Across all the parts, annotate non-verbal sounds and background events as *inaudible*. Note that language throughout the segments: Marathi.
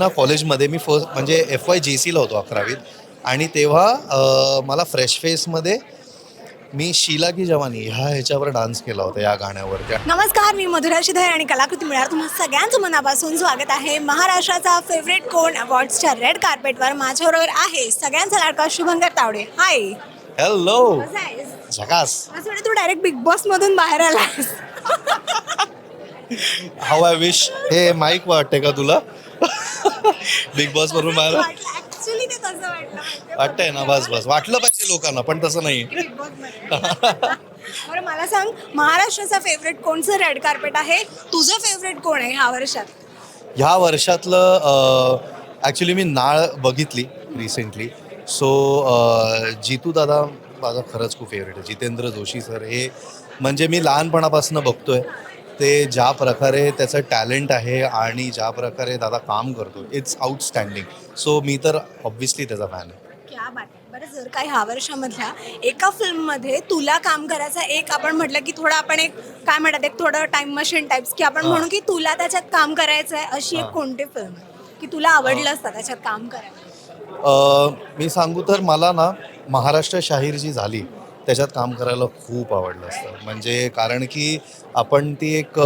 ना कॉलेजमध्ये मी फर्स्ट म्हणजे एफ वाय जे सीला होतो अकरावीत. आणि तेव्हा मला फ्रेश फेसमध्ये मी शीला की जवानी ह्या ह्याच्यावर डान्स केला होता या गाण्यावर त्या नमस्कार मी मधुरा शिधय आणि कलाकृती मिळणार तुम्हा सगळ्यांचं मनापासून स्वागत आहे. महाराष्ट्राचा फेवरेट कोण? अवॉर्ड्सच्या रेड कार्पेटवर माझ्याबरोबर आहे सगळ्यांचा लाडका शुभंकर तावडे. हाय हॅलो कसं आहेस? झकास. असं वाटतं तू डायरेक्ट बिग बॉस मधून बाहेर आलास हाव आय विश हे माईक वाटते का तुला? बिग बॉस वरून मला. ऍक्च्युली? वाटतंय ना बस बस. वाटलं पाहिजे लोकांना पण तसं नाही. बरं मला सांग महाराष्ट्राचा फेवरेट कोणचं रेड कार्पेट आहे? तुझं फेवरेट कोण आहे ह्या वर्षात? ह्या वर्षातलं ॲक्च्युली मी नाळ बघितली रिसेंटली सो जितू दादा माझा खरंच खूप फेवरेट आहे. जितेंद्र जोशी सर हे म्हणजे मी लहानपणापासून बघतोय. ते ज्या प्रकारे त्याचं टॅलेंट आहे आणि ज्या प्रकारे दादा काम करतो इट्स आउटस्टँडिंग सो मी तर ऑब्व्हियसली त्याचा फॅन आहे क्या बात आहे. बरं जर का ह्या वर्षामधल्या एका फिल्ममध्ये तुला काम करायचं एक आपण म्हटलं की थोडं आपण एक काय म्हणतात एक थोडं टाइम मशीन टाइप्स की आपण. म्हणू की तुला त्याच्यात काम करायचं आहे अशी एक. कोणती फिल्म की तुला आवडलं असतं त्याच्यात काम करायला अ, मी सांगू तर मला ना महाराष्ट्र शाहीर जी झाली त्याच्यात काम करायला खूप आवडलं असतं. म्हणजे कारण की आपण ती एक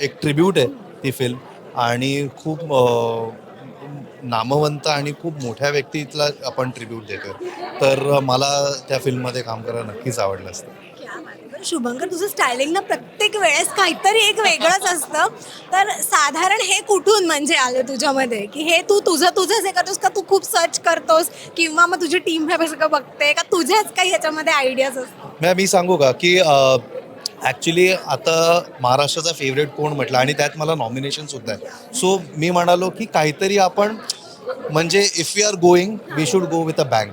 एक ट्रिब्यूट आहे ती फिल्म आणि खूप नामवंत आणि खूप मोठ्या व्यक्तीला आपण ट्रिब्यूट देतो तर मला त्या फिल्ममध्ये काम करायला नक्कीच आवडलं असतं. शुभंकर तुझं स्टायलिंग ना प्रत्येक वेळेस काहीतरी एक वेगळंच असतं. तर साधारण हे कुठून म्हणजे आलं तुझ्यामध्ये? की हे तू तुझं तुझंच हे करतोस का तू खूप सर्च करतोस? किंवा मग तुझी टीम हे सगळं बघते? का तुझ्याच काही ह्याच्यामध्ये आयडियाज असतात? मी सांगू का? की ॲक्च्युली आता महाराष्ट्राचा फेवरेट कोण म्हटलं? आणि त्यात मला नॉमिनेशन सुद्धा आहे सो मी म्हणालो की काहीतरी आपण म्हणजे if you are going we should go with a bank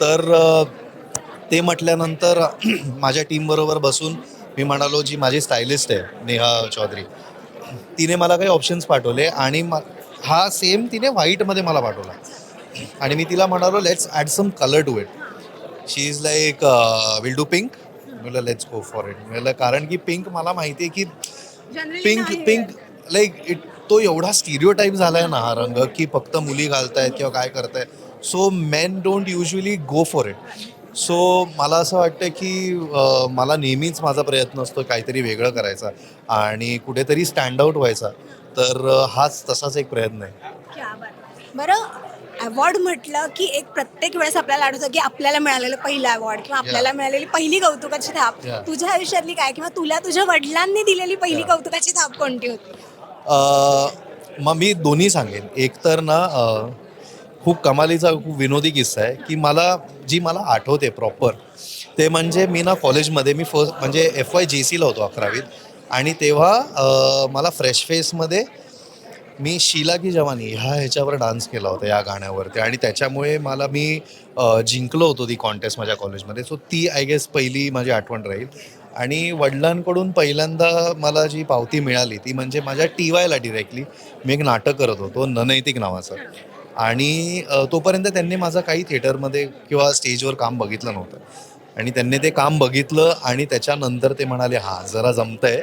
तर ते म्हटल्यानंतर *clears throat* माझ्या टीमबरोबर बसून मी म्हणालो जी माझी स्टायलिस्ट आहे नेहा चौधरी. तिने मला काही ऑप्शन्स पाठवले आणि मा- हा सेम तिने व्हाईटमध्ये मला पाठवला. आणि मी तिला म्हणालो let's add some colour to it she is like will do pink म्हणलं लेट्स गो फॉर इट म्हणलं कारण की पिंक मला माहिती आहे की पिंक पिंक लाईक इट तो एवढा स्टिरिओ टाईप झाला आहे ना हा रंग की फक्त मुली घालतायत किंवा काय करतायत. So men don't usually go for it so मला असं वाटतं की अं, मला नेहमीच माझा प्रयत्न असतो काहीतरी वेगळं करायचा आणि कुठेतरी स्टँड आउट व्हायचा तर अं, हाच तसाच एक प्रयत्न आहे क्या बात आहे. बरं अवॉर्ड म्हटलं की एक प्रत्येक वेळेस आपल्याला आठवतं की आपल्याला मिळालेलं पहिलं अवॉर्ड किंवा आपल्याला मिळालेली पहिली कौतुकाची थाप Yeah. तुझ्या आयुष्यातली काय किंवा तुला तुझ्या वडिलांनी दिलेली पहिली Yeah. कौतुकाची थाप कोणती होती अ, मग मी दोन्ही सांगेन एक तर ना अ, खूप कमालीचा खूप विनोदी किस्सा आहे की मला जी मला आठवते प्रॉपर ते म्हणजे मी ना कॉलेजमध्ये मी फर्स्ट म्हणजे एफ वाय जे सीला होतो अकरावीत आणि तेव्हा मला फ्रेश फेसमध्ये मी शीला की जवानी ह्या ह्याच्यावर डान्स केला होता या गाण्यावरती आणि त्याच्यामुळे मला मी जिंकलो होतो ती कॉन्टेस्ट माझ्या कॉलेजमध्ये सो ती आय गेस पहिली माझी आठवण राहील. आणि वडिलांकडून पहिल्यांदा मला जी पावती मिळाली ती म्हणजे माझ्या टी वायला डिरेक्टली मी एक नाटक करत होतो ननैतिक नावाचं. आणि तोपर्यंत त्यांनी माझं काही थिएटरमध्ये किंवा स्टेजवर काम बघितलं नव्हतं. आणि त्यांनी ते काम बघितलं आणि त्याच्यानंतर ते म्हणाले हा जरा जमतंय.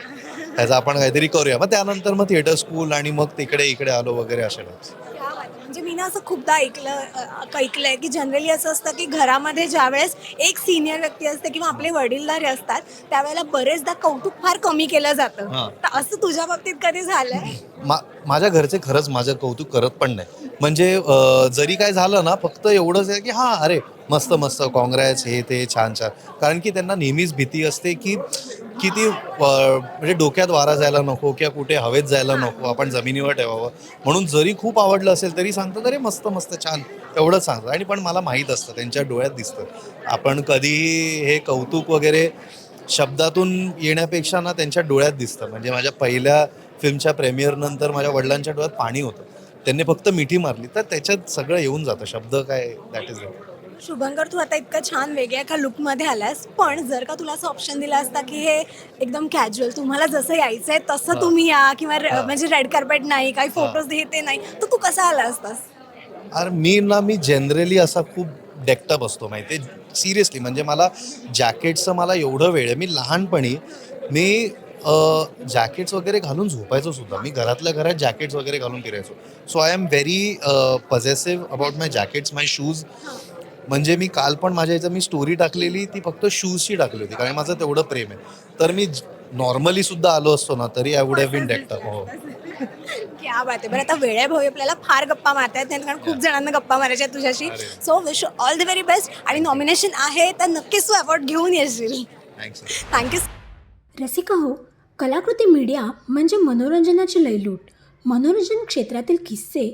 त्याचं आपण काहीतरी करूया. मग त्यानंतर मग थिएटर स्कूल आणि मग तिकडे इकडे आलो वगैरे असे क्या आहे. ना असं खूपदा ऐकलं अ, ऐकलंय की जनरली असं असतं की घरामध्ये ज्यावेळेस एक सिनियर व्यक्ती असते किंवा आपले वडीलधारे असतात त्यावेळेला बरेचदा कौतुक फार कमी केलं जातं हां. तर असं तुझ्या बाबतीत कधी झालंय मा माझ्या घरचे खरंच माझं कौतुक करत पण नाही म्हणजे अ, जरी काय झालं ना फक्त एवढंच आहे की हां अरे मस्त मस्त काँग्रेस हे ते छान छान कारण की त्यांना नेहमीच भीती असते की किती म्हणजे डोक्यात वारा जायला नको किंवा कुठे हवेत जायला नको आपण जमिनीवर ठेवावं म्हणून जरी खूप आवडलं असेल तरी सांगतात अरे मस्त मस्त छान. एवढं सांगतात आणि पण मला माहीत असतं त्यांच्या डोळ्यात दिसतं. आपण कधी हे कौतुक वगैरे शब्दातून येण्यापेक्षा ना त्यांच्या डोळ्यात दिसतं. म्हणजे माझ्या पहिल्या फिल्मच्या प्रेमियर नंतर माझ्या वडिलांच्या डोळ्यात पाणी होतं. त्यांनी फक्त मिठी मारली. तर त्याच्यात सगळं येऊन जातं. शब्द काय दॅट इज शुभंकर तू आता इतकं छान वेगळ्या एका लुकमध्ये आलास पण जर का तुला असं ऑप्शन दिलं असता की हे एकदम कॅज्युअल तुम्हाला जसं यायचंय तसं हा. तुम्ही या किंवा र-. म्हणजे रेड कार्पेट नाही काही. फोटोज हे ते नाही तर तू कसा आला असतास? अरे मी ना मी जनरली असा खूप डेक्टअप असतो माहिती आहे सिरियसली म्हणजे मला जॅकेटचं मला एवढं वेळ आहे. मी लहानपणी मी जॅकेट्स वगैरे घालून झोपायचो सुद्धा. मी घरातल्या घरात जॅकेट्स वगैरे घालून फिरायचो. So I am very possessive about my jackets my shoes म्हणजे मी काल पण माझ्या इथं मी स्टोरी टाकलेली ती फक्त शूजची टाकली होती कारण माझं तेवढं प्रेम आहे. तर मी नॉर्मली सुद्धा आलो असतो ना तरी I would have been decked हो. क्या बात आहे. बरं आता वेळ भाऊ आपल्याला फार गप्पा मारता येत नाहीत कारण खूप जणांना गप्पा मारायच्या तुझ्याशी. So wish all the very best आणि नॉमिनेशन आहे तर नक्कीच तू अवॉर्ड घेऊन येशील. थँक्स थँक्यू रसिका हो कलाकृती मीडिया म्हणजे मनोरंजनाची लयलूट. मनोरंजन क्षेत्रातील किस्से